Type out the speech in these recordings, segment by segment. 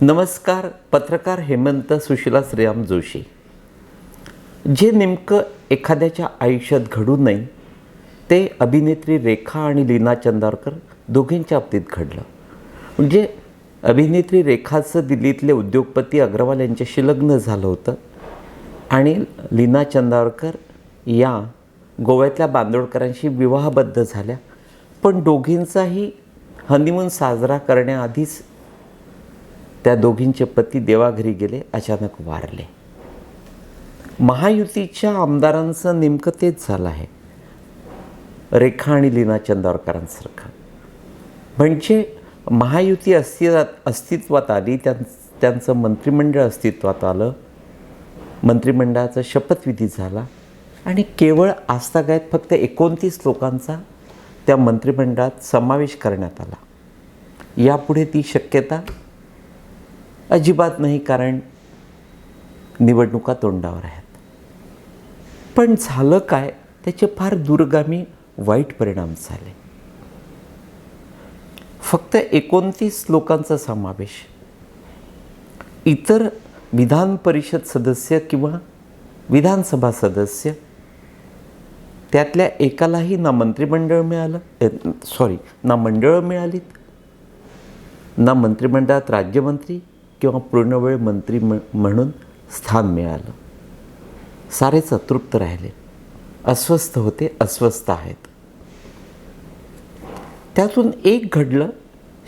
नमस्कार पत्रकार हेमंत सुशिला श्रीराम जोशी. जे नेमकं एखाद्याच्या आयुष्यात घडू नये ते अभिनेत्री रेखा आणि लीना चंदावरकर दोघींच्या बाबतीत घडलं. म्हणजे अभिनेत्री रेखाचं दिल्लीतले उद्योगपती अग्रवाल यांच्याशी लग्न झालं होतं आणि लीना चंदावरकर या गोव्यातल्या बांदोडकरांशी विवाहबद्ध झाल्या. पण दोघींचाही हनीमून साजरा करण्याआधीच त्या दोघींचे पती देवाघरी गेले अचानक वारले. महायुतीच्या आमदारांचं नेमकं तेच झालं आहे. रेखा आणि लीना चंदोरकरांसारखं. म्हणजे महायुती अस्तित्वात अस्तित्वात आली त्यां त्यांचं मंत्रिमंडळ अस्तित्वात आलं मंत्रिमंडळाचा शपथविधी झाला आणि केवळ आजतागायत फक्त एकोणतीस लोकांचा त्या मंत्रिमंडळात समावेश करण्यात आला. यापुढे ती शक्यता अजिबात नाही कारण निवडणुका तोंडावर आहेत. पण झालं काय? त्याचे फार दूरगामी वाईट परिणाम झाले. फक्त एकोणतीस लोकांचा समावेश. इतर विधान परिषद सदस्य किंवा विधानसभा सदस्य त्यातल्या एकालाही ना मंत्रिमंडळ मिळालं सॉरी ना मंडळं मिळालीत. ना मंत्रिमंडळात राज्यमंत्री किंवा पूर्णवेळ मंत्री म्हणून स्थान मिळालं. सारेच अतृप्त राहिले. अस्वस्थ होते अस्वस्थ आहेत. त्यातून एक घडलं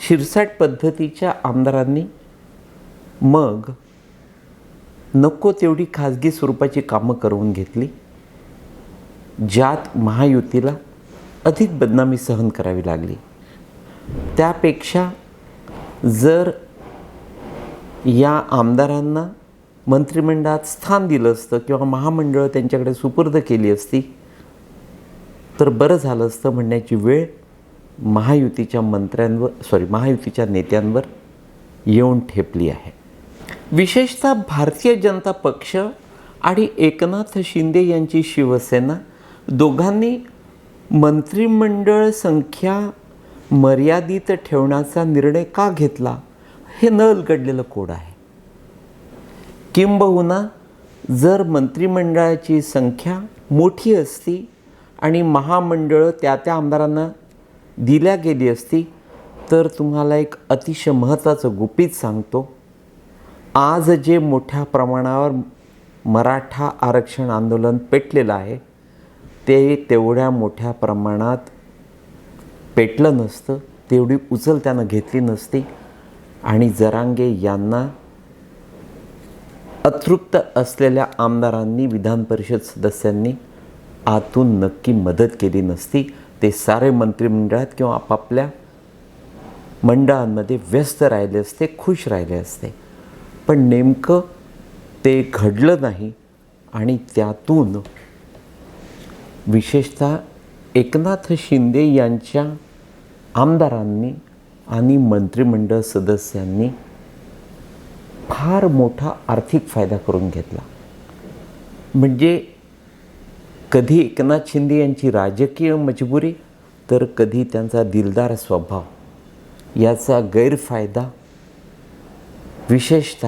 शिरसाट पद्धतीच्या आमदारांनी मग नको तेवढी खाजगी स्वरूपाची कामं करून घेतली ज्यात महायुतीला अधिक बदनामी सहन करावी लागली. त्यापेक्षा जर या आमदारांना मंत्रिमंडळात स्थान दिलं असतं किंवा महामंडळ त्यांच्याकडे सुपूर्द केली असती तर बरं झालं असतं म्हणण्याची वेळ महायुतीच्या मंत्र्यांवर सॉरी महायुतीच्या नेत्यांवर येऊन ठेपली आहे. विशेषतः भारतीय जनता पक्ष आणि एकनाथ शिंदे यांची शिवसेना दोघांनी मंत्रिमंडळ संख्या मर्यादित ठेवण्याचा निर्णय का घेतला? हे न अलगडलेलं कोड आहे. किंबहुना जर मंत्रिमंडळाची संख्या मोठी असती आणि महामंडळं त्या त्या आमदारांना दिल्या गेली असती तर तुम्हाला एक अतिशय महत्त्वाचं गुपित सांगतो. आज जे मोठ्या प्रमाणावर मराठा आरक्षण आंदोलन पेटलेलं आहे ते तेवढ्या मोठ्या प्रमाणात पेटलं नसतं तेवढी उचल त्यानं घेतली नसती. आणि जरांगे यांना अतृप्त असलेल्या आमदारांनी विधान परिषद सदस्यांनी आतून नक्की मदत केली नसती. ते सारे मंत्रिमंडळात किंवा आपापल्या मंडळांमध्ये व्यस्त राहिले असते खुश राहिले असते. पण नेमकं ते घडलं नाही आणि त्यातून विशेषतः एकनाथ शिंदे यांच्या आमदारांनी आणि मंत्रिमंडळ सदस्यांनी फार मोठा आर्थिक फायदा करून घेतला. म्हणजे कधी एकनाथ शिंदे यांची राजकीय मजबुरी तर कधी त्यांचा दिलदार स्वभाव. याचा गैरफायदा विशेषत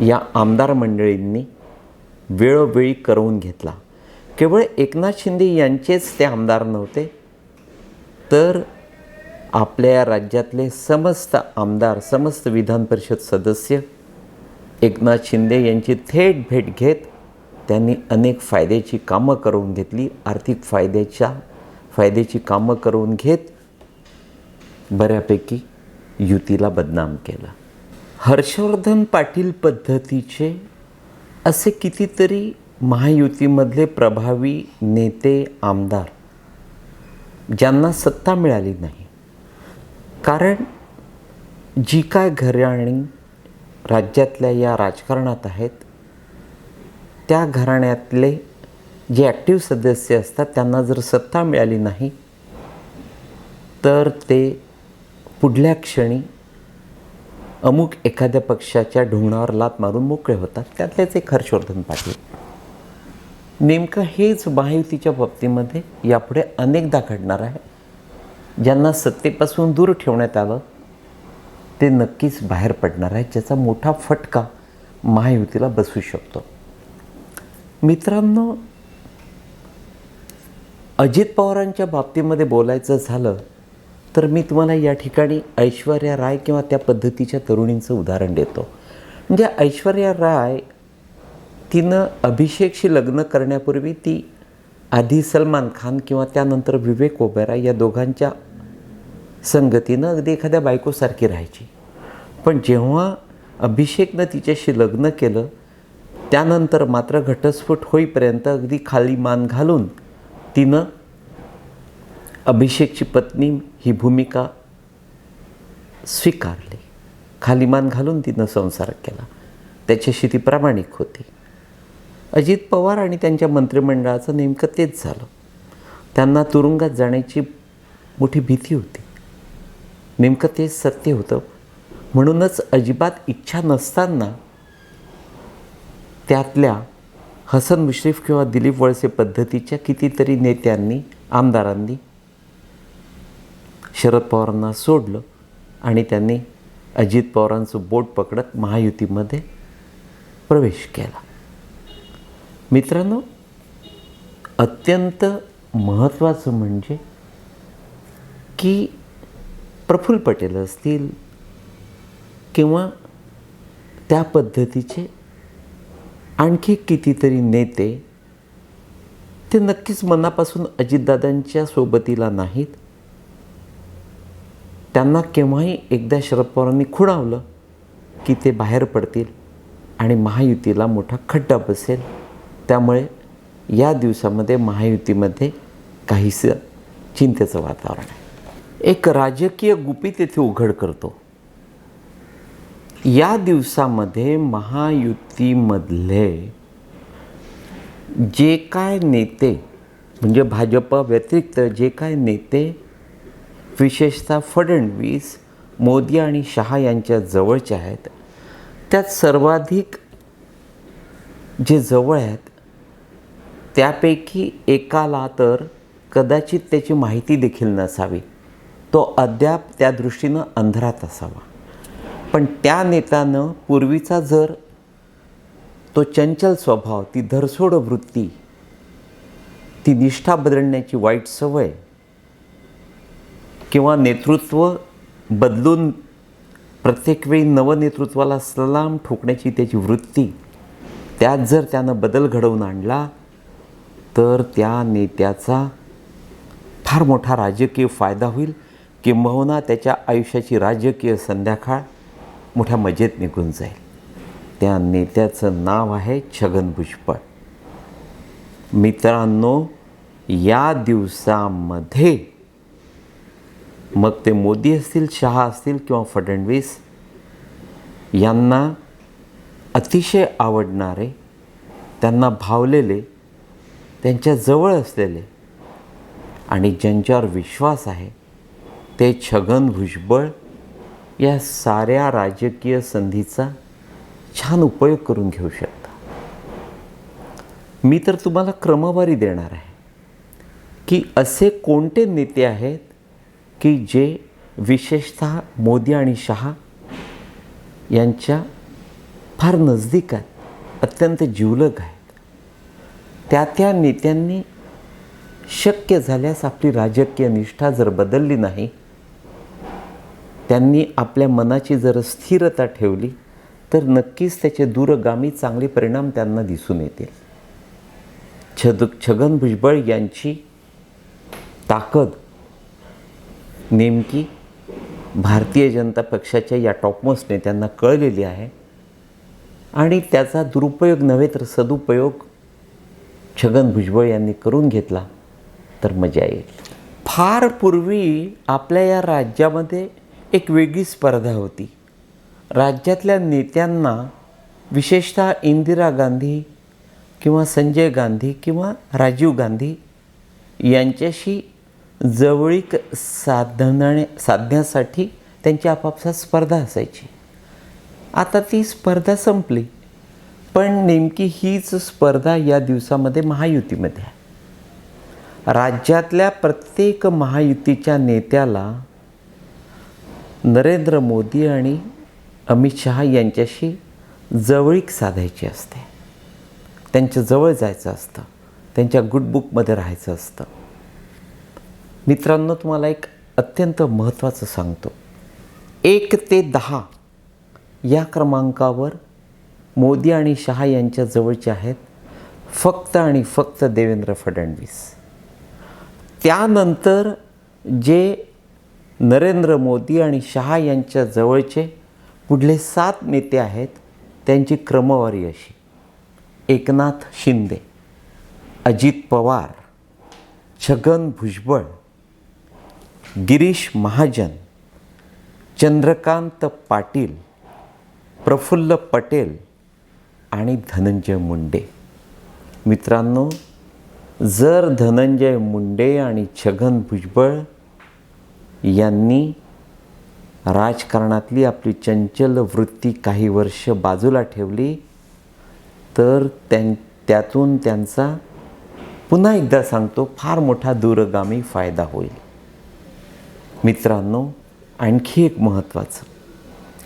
या आमदार मंडळींनी वेळोवेळी करवून घेतला. केवळ एकनाथ शिंदे यांचेच ते आमदार नव्हते तर आपल्या या राज्यातले समस्त आमदार समस्त विधान परिषद सदस्य एकनाथ शिंदे यांची थेट भेट घेत त्यांनी अनेक फायद्याची कामं करून घेतली आर्थिक फायद्याच्या फायद्याची कामं करून घेत बऱ्यापैकी युतीला बदनाम केलं. हर्षवर्धन पाटील पद्धतीचे असे कितीतरी महायुतीमधले प्रभावी नेते आमदार ज्यांना सत्ता मिळाली नाही कारण जी काय घराणी राज्यातल्या या राजकारणात आहेत त्या घराण्यातले जे ॲक्टिव्ह सदस्य असतात त्यांना जर सत्ता मिळाली नाही तर ते पुढल्या क्षणी अमुक एखाद्या पक्षाच्या ढोंगणावर लात मारून मोकळे होतात. त्यातलेच एक हर्षवर्धन पाटील. नेमकं हेच महायुतीच्या बाबतीमध्ये यापुढे अनेकदा घडणार आहे. ज्यांना सत्तेपासून दूर ठेवण्यात आलं ते नक्कीच बाहेर पडणार आहे ज्याचा मोठा फटका महायुतीला बसू शकतो. मित्रांनो अजित पवारांच्या बाबतीमध्ये बोलायचं झालं तर मी तुम्हाला या ठिकाणी ऐश्वर्या राय किंवा त्या पद्धतीच्या तरुणींचं उदाहरण देतो. म्हणजे ऐश्वर्या राय तिनं अभिषेकशी लग्न करण्यापूर्वी ती आधी सलमान खान किंवा त्यानंतर विवेक ओबेरा या दोघांच्या संगतीनं अगदी एखाद्या बायकोसारखी राहायची. पण जेव्हा अभिषेकनं तिच्याशी लग्न केलं त्यानंतर मात्र घटस्फोट होईपर्यंत अगदी खाली मान घालून तिनं अभिषेकची पत्नी ही भूमिका स्वीकारली. खाली मान घालून तिनं संसार केला. त्याच्याशी ती प्रामाणिक होती. अजित पवार आणि त्यांच्या मंत्रिमंडळाचं नेमकं तेच झालं. त्यांना तुरुंगात जाण्याची मोठी भीती होती. नेमकं तेच सत्य होतं. म्हणूनच अजिबात इच्छा नसताना त्यातल्या हसन मुश्रीफ किंवा दिलीप वळसे पद्धतीच्या कितीतरी नेत्यांनी आमदारांनी शरद पवारांना सोडलं आणि त्यांनी अजित पवारांचं बोट पकडत महायुतीमध्ये प्रवेश केला. मित्रांनो अत्यंत महत्त्वाचं म्हणजे की प्रफुल्ल पटेल असतील किंवा त्या पद्धतीचे आणखी कितीतरी नेते ते नक्कीच मनापासून अजितदादांच्या सोबतीला नाहीत. त्यांना केव्हाही एकदा शरद पवारांनी खुणावलं की ते बाहेर पडतील आणि महायुतीला मोठा खड्डा बसेल. त्यामुळे या दिवसामध्ये महायुतीमध्ये काहीसं चिंतेचं वातावरण आहे. एक राजकीय गुपित येथे उघड करतो. या दिवसामध्ये महायुतीमधले जे काय नेते म्हणजे भाजप व्यतिरिक्त जे काय नेते विशेषतः फडणवीस मोदी आणि शहा यांच्या जवळचे आहेत त्यात सर्वाधिक जे जवळ आहेत त्यापैकी एकाला तर कदाचित त्याची माहिती देखील नसावी. तो अद्याप त्या दृष्टीनं अंधारात असावा. पण त्या नेत्यानं पूर्वीचा जर तो चंचल स्वभाव ती धरसोड वृत्ती ती निष्ठा बदलण्याची वाईट सवय किंवा नेतृत्व बदलून प्रत्येक वेळी नवनेतृत्वाला सलाम ठोकण्याची त्याची वृत्ती त्यात जर त्यानं बदल घडवून आणला तर त्या नेत्याचा फार मोठा राजकीय फायदा होईल किंबहुना त्याच्या आयुष्याची राजकीय संध्याकाळ मोठ्या मजेत निघून जाईल. त्या नेत्याचं नाव आहे छगन भुजबळ. मित्रांनो या दिवसामध्ये मग ते मोदी असतील शहा असतील किंवा फडणवीस यांना अतिशय आवडणारे त्यांना भावलेले त्यांच्या जवळ असलेले. आणि ज्यांच्यावर विश्वास आहे ते छगन भुजबळ या साऱ्या राजकीय संधीचा छान उपयोग करून घेऊ शकता मी तर तुम्हाला क्रमवारी देणार आहे की असे कोणते नेते आहेत की जे विशेषत मोदी आणि शहा यांच्या फार नजदीक आहेत अत्यंत जिवलग आहे त्या त्या नेत्यांनी शक्य झाल्यास आपली राजकीय निष्ठा जर बदलली नाही त्यांनी आपल्या मनाची जर स्थिरता ठेवली तर नक्कीच त्याचे दूरगामी चांगले परिणाम त्यांना दिसून येतील. छद छगन भुजबळ यांची ताकद नेमकी भारतीय जनता पक्षाच्या या टॉपमोस्ट नेत्यांना कळलेली आहे. आणि त्याचा दुरुपयोग नव्हे तर सदुपयोग छगन भुजबळ यांनी करून घेतला तर मजा येईल. फार पूर्वी आपल्या या राज्यामध्ये एक वेगळी स्पर्धा होती. राज्यातल्या नेत्यांना विशेषतः इंदिरा गांधी किंवा संजय गांधी किंवा राजीव गांधी यांच्याशी जवळीक साधण्या साधण्यासाठी त्यांची आपापसात स्पर्धा असायची. आता ती स्पर्धा संपली. पण नेमकी हीच स्पर्धा या दिवसामध्ये महायुतीमध्ये आहे. राज्यातल्या प्रत्येक महायुतीच्या नेत्याला नरेंद्र मोदी आणि अमित शहा यांच्याशी जवळीक साधायची असते. त्यांच्या जवळ जायचं असतं. त्यांच्या गुडबुकमध्ये राहायचं असतं. मित्रांनो तुम्हाला एक अत्यंत महत्त्वाचं सांगतो. एक ते दहा या क्रमांकावर मोदी आणि शहा यांच्या जवळचे आहेत. फक्त आणि फक्त देवेंद्र फडणवीस. त्यानंतर जे नरेंद्र मोदी आणि शहा यांच्या जवळचे पुढले सात नेते आहेत त्यांची क्रमवारी अशी. एकनाथ शिंदे अजित पवार छगन भुजबळ गिरीश महाजन चंद्रकांत पाटील प्रफुल्ल पटेल आणि धनंजय मुंडे. मित्रांनो जर धनंजय मुंडे आणि छगन भुजबळ यांनी राजकारणातली आपली चंचल वृत्ती काही वर्ष बाजूला ठेवली तर त्यां त्यातून त्यांचा पुन्हा एकदा सांगतो फार मोठा दूरगामी फायदा होईल. मित्रांनो आणखी एक महत्त्वाचं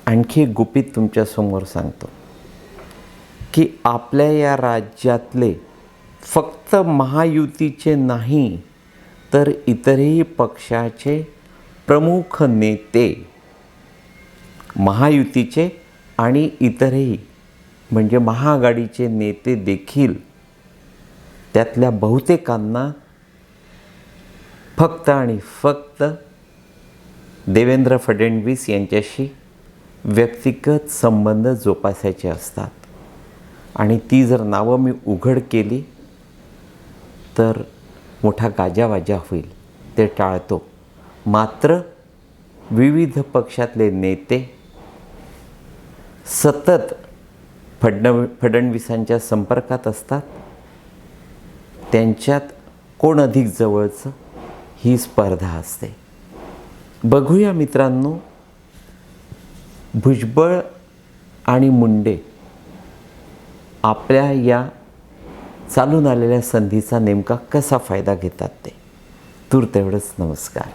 आणखी एक गुपित तुमच्यासमोर सांगतो. की आपल्या या राज्यातले फक्त महायुतीचे नाही तर इतरही पक्षाचे प्रमुख नेते महायुतीचे आणि इतरही म्हणजे महाआघाडीचे नेते देखील त्यातल्या बहुतेकांना फक्त आणि फक्त देवेंद्र फडणवीस यांच्याशी व्यक्तिगत संबंध जोपासायचे असतात. आणि ती जर नावं मी उघड केली तर मोठा गाजावाजा होईल. ते टाळतो. मात्र विविध पक्षातले नेते सतत फडणव फडणवीसांच्या संपर्कात असतात. त्यांच्यात कोण अधिक जवळचं ही स्पर्धा असते. बघूया मित्रांनो भुजबळ आणि मुंडे आपल्या या चालून आलेल्या संधीचा नेमका कसा फायदा घेतात ते? तूर तेवढंच नमस्कार.